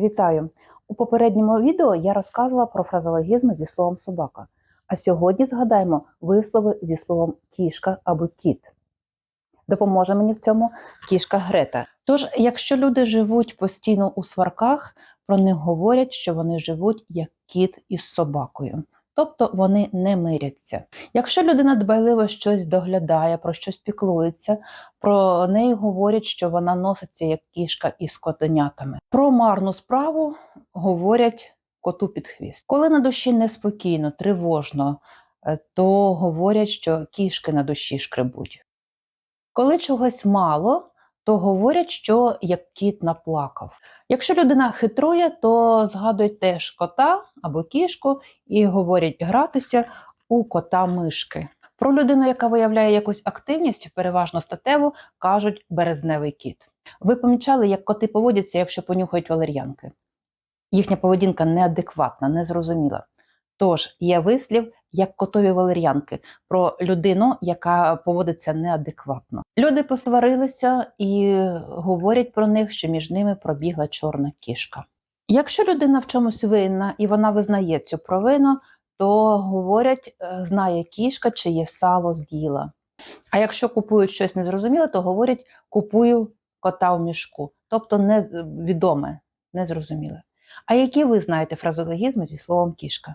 Вітаю! У попередньому відео я розказувала про фразологізми зі словом собака. А сьогодні згадаємо вислови зі словом кішка або кіт. Допоможе мені в цьому кішка Грета. Тож, якщо люди живуть постійно у сварках, про них говорять, що вони живуть як кіт із собакою. Тобто вони не миряться. Якщо людина дбайливо щось доглядає, про щось піклується, про неї говорять, що вона носиться як кішка із котенятами. Про марну справу говорять коту під хвіст. Коли на душі неспокійно, тривожно, е, то говорять, що кішки на душі шкребуть. Коли чогось мало, то говорять, що як кіт наплакав. Якщо людина хитрує, то згадують теж кота або кішку і говорять гратися у кота мишки. Про людину, яка виявляє якусь активність, переважно статеву, кажуть березневий кіт. Ви помічали, як коти поводяться, якщо понюхають валер'янки? Їхня поведінка неадекватна, незрозуміла. Тож є вислів як котові валер'янки про людину, яка поводиться неадекватно. Люди посварилися і говорять про них, що між ними пробігла чорна кішка. Якщо людина в чомусь винна і вона визнає цю провину, то говорять, е, знає кішка, чиє сало з'їла. А якщо купують щось незрозуміле, то говорять купую кота в мішку, тобто невідоме, незрозуміле. А які ви знаєте фразологізми зі словом кішка?